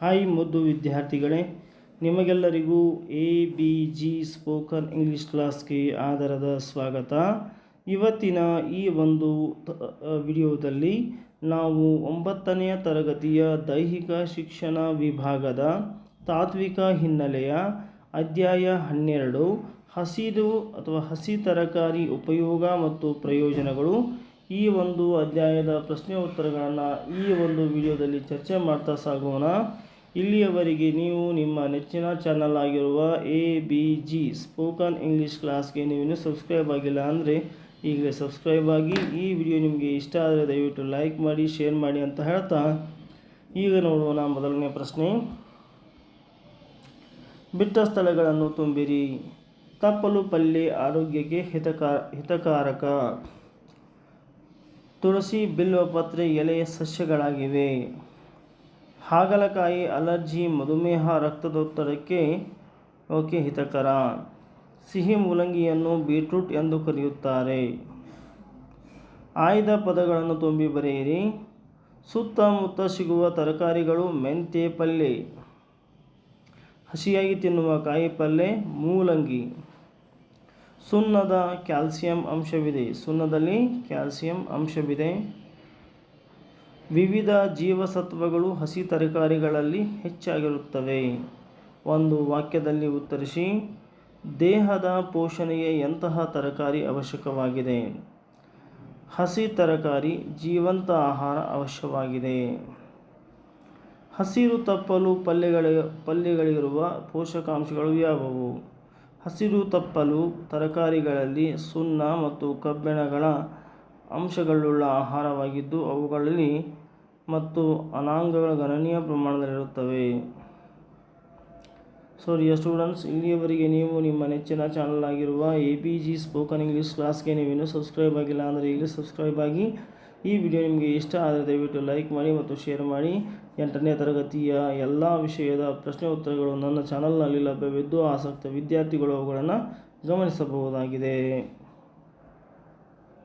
Hi ಮುದ್ದು ವಿದ್ಯಾರ್ಥಿಗಳೇ, ನಿಮಗೆಲ್ಲರಿಗೂ A, B, G spoken English ಕ್ಲಾಸ್ಗೆ ಆದರದ ಸ್ವಾಗತ. ಇವತ್ತಿನ ಈ ಒಂದು ವಿಡಿಯೋದಲ್ಲಿ ನಾವು ಒಂಬತ್ತನೆಯ ತರಗತಿಯ ದೈಹಿಕ ಶಿಕ್ಷಣ ವಿಭಾಗದ ತಾತ್ವಿಕ ಹಿನ್ನೆಲೆಯ ಅಧ್ಯಾಯ ಹನ್ನೆರಡು ಹಸಿದು ಅಥವಾ ಹಸಿ ತರಕಾರಿ ಉಪಯೋಗ ಮತ್ತು ಪ್ರಯೋಜನಗಳು ಈ ಒಂದು ಅಧ್ಯಾಯದ ಪ್ರಶ್ನೆ ಉತ್ತರಗಳನ್ನು ಈ ಒಂದು ವಿಡಿಯೋದಲ್ಲಿ ಚರ್ಚೆ ಮಾಡ್ತಾ ಸಾಗೋಣ. ಇಲ್ಲಿಯವರೆಗೆ ನೀವು ನಿಮ್ಮ ನೆಚ್ಚಿನ ಚಾನಲ್ ಆಗಿರುವ A B G spoken English ಕ್ಲಾಸ್ಗೆ ನೀವು ಇನ್ನೂ ಸಬ್ಸ್ಕ್ರೈಬ್ ಆಗಿಲ್ಲ ಅಂದರೆ ಈಗಲೇ ಸಬ್ಸ್ಕ್ರೈಬ್ ಆಗಿ ಈ ವಿಡಿಯೋ ನಿಮಗೆ ಇಷ್ಟ ಆದರೆ ದಯವಿಟ್ಟು ಲೈಕ್ ಮಾಡಿ ಶೇರ್ ಮಾಡಿ ಅಂತ ಹೇಳ್ತಾ ಈಗ ನೋಡೋಣ ಮೊದಲನೇ ಪ್ರಶ್ನೆ. ಬಿಟ್ಟ ಸ್ಥಳಗಳನ್ನು ತುಂಬಿರಿ. ತಪ್ಪಲು ಪಲ್ಲೆ ಆರೋಗ್ಯಕ್ಕೆ ಹಿತಕಾರ ಹಿತಕಾರಕ. ತುಳಸಿ ಬಿಲ್ವಪತ್ರೆ ಎಲೆಯ ಸಸ್ಯಗಳಾಗಿವೆ. ಹಾಗಲಕಾಯಿ, ಅಲರ್ಜಿ, ಮಧುಮೇಹ, ರಕ್ತದೊತ್ತಡಕ್ಕೆ ಓಕೆ ಹಿತಕರ. ಸಿಹಿ ಮೂಲಂಗಿಯನ್ನು ಬೀಟ್ರೂಟ್ ಎಂದು ಕರೆಯುತ್ತಾರೆ. ಆಯ್ದ ಪದಗಳನ್ನು ತುಂಬಿ ಬರೆಯಿರಿ. ಸುತ್ತಮುತ್ತ ಸಿಗುವ ತರಕಾರಿಗಳು ಮೆಂತೆ ಪಲ್ಯ ಹಸಿಯಾಗಿ ತಿನ್ನುವ ಕಾಯಿ ಪಲ್ಯ ಮೂಲಂಗಿ. ಸುಣ್ಣದ ಕ್ಯಾಲ್ಸಿಯಂ ಅಂಶವಿದೆ. ಸುಣ್ಣದಲ್ಲಿ ಕ್ಯಾಲ್ಸಿಯಂ ಅಂಶವಿದೆ. ವಿವಿಧ ಜೀವಸತ್ವಗಳು ಹಸಿ ತರಕಾರಿಗಳಲ್ಲಿ ಹೆಚ್ಚಾಗಿರುತ್ತವೆ. ಒಂದು ವಾಕ್ಯದಲ್ಲಿ ಉತ್ತರಿಸಿ, ದೇಹದ ಪೋಷಣೆಗೆ ಎಂತಹ ತರಕಾರಿ ಅವಶ್ಯಕವಾಗಿದೆ? ಹಸಿ ತರಕಾರಿ ಜೀವಂತ ಆಹಾರ ಅವಶ್ಯವಾಗಿದೆ ಹಸಿರು ತಪ್ಪಲು ಪಲ್ಯಗಳ, ಪಲ್ಯಗಳಿರುವ ಪೋಷಕಾಂಶಗಳು ಯಾವುವು? ಹಸಿರು ತಪ್ಪಲು ತರಕಾರಿಗಳಲ್ಲಿ ಸುಣ್ಣ ಮತ್ತು ಕಬ್ಬಿಣಗಳ ಅಂಶಗಳುಳ್ಳ ಆಹಾರವಾಗಿದ್ದು ಅವುಗಳಲ್ಲಿ ಮತ್ತು ಅನಾಂಗಗಳ ಗಣನೀಯ ಪ್ರಮಾಣದಲ್ಲಿರುತ್ತವೆ. ಸೊ ಡಿಯರ್ ಸ್ಟೂಡೆಂಟ್ಸ್ ಇಲ್ಲಿಯವರೆಗೆ ನೀವು ನಿಮ್ಮ ನೆಚ್ಚಿನ ಚಾನಲ್ ಆಗಿರುವ A P G spoken English ಕ್ಲಾಸ್ಗೆ ನೀವು ಇನ್ನೂ ಸಬ್ಸ್ಕ್ರೈಬ್ ಆಗಿಲ್ಲ ಅಂದರೆ ಈಗಲೇ ಸಬ್ಸ್ಕ್ರೈಬ್ ಆಗಿ ಈ ವಿಡಿಯೋ ನಿಮಗೆ ಇಷ್ಟ ಆದರೆ ದಯವಿಟ್ಟು ಲೈಕ್ ಮಾಡಿ ಮತ್ತು ಶೇರ್ ಮಾಡಿ. ಎಂಟನೇ ತರಗತಿಯ ಎಲ್ಲ ವಿಷಯದ ಪ್ರಶ್ನೆ ಉತ್ತರಗಳು ನನ್ನ ಚಾನಲ್ನಲ್ಲಿ ಲಭ್ಯವಿದ್ದು ಆಸಕ್ತ ವಿದ್ಯಾರ್ಥಿಗಳು ಅವುಗಳನ್ನು ಗಮನಿಸಬಹುದಾಗಿದೆ.